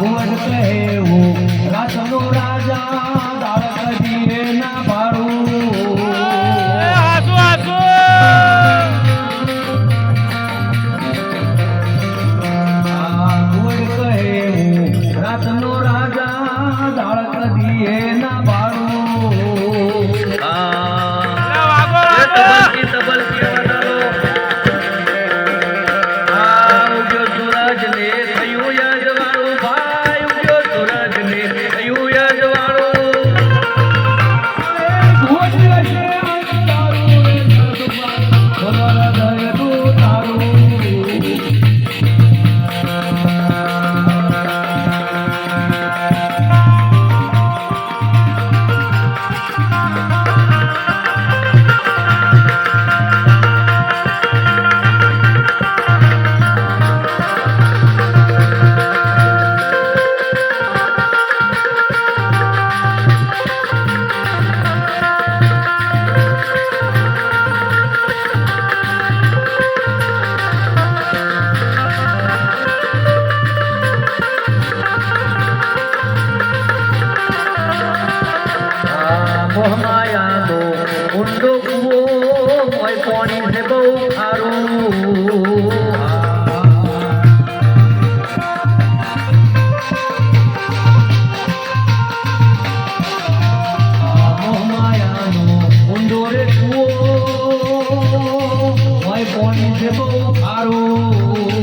ભુવન કહેવો રાતનો રાજા. মন দেব আরও।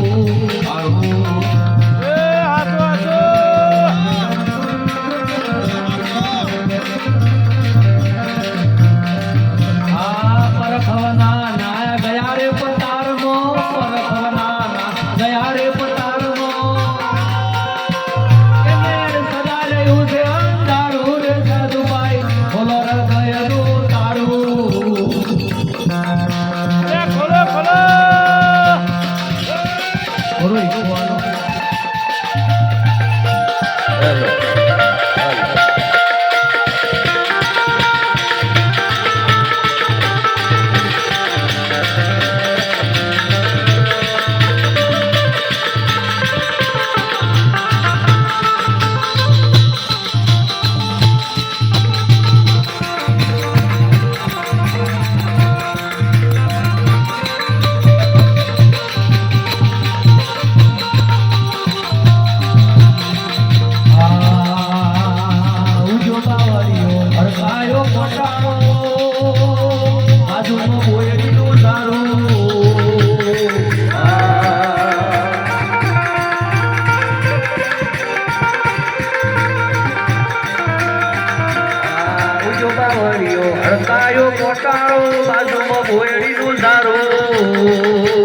બાજુમાં ભોયડીનું ધારું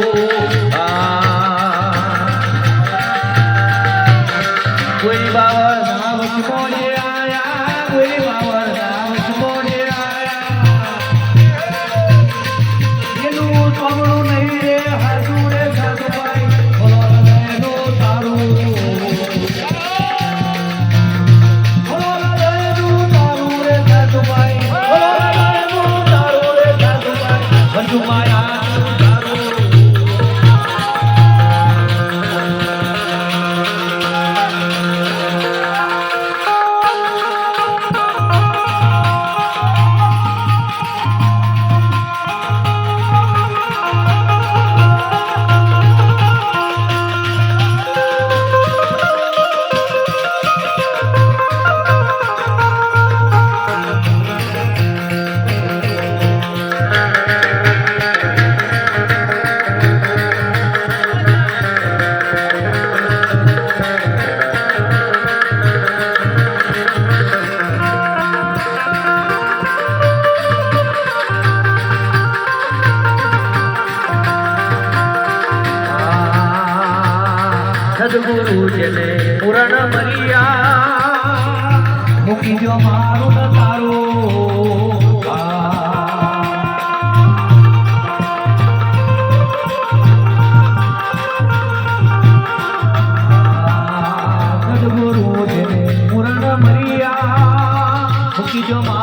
કોઈ બાબા નામ કોઈ આયા કોઈ સદગુરુ જેને પૂરણ મરિયા મૂકી જો મારું તારું સદગુરુ જેને પૂરણ મરિયા મૂકી જો મારું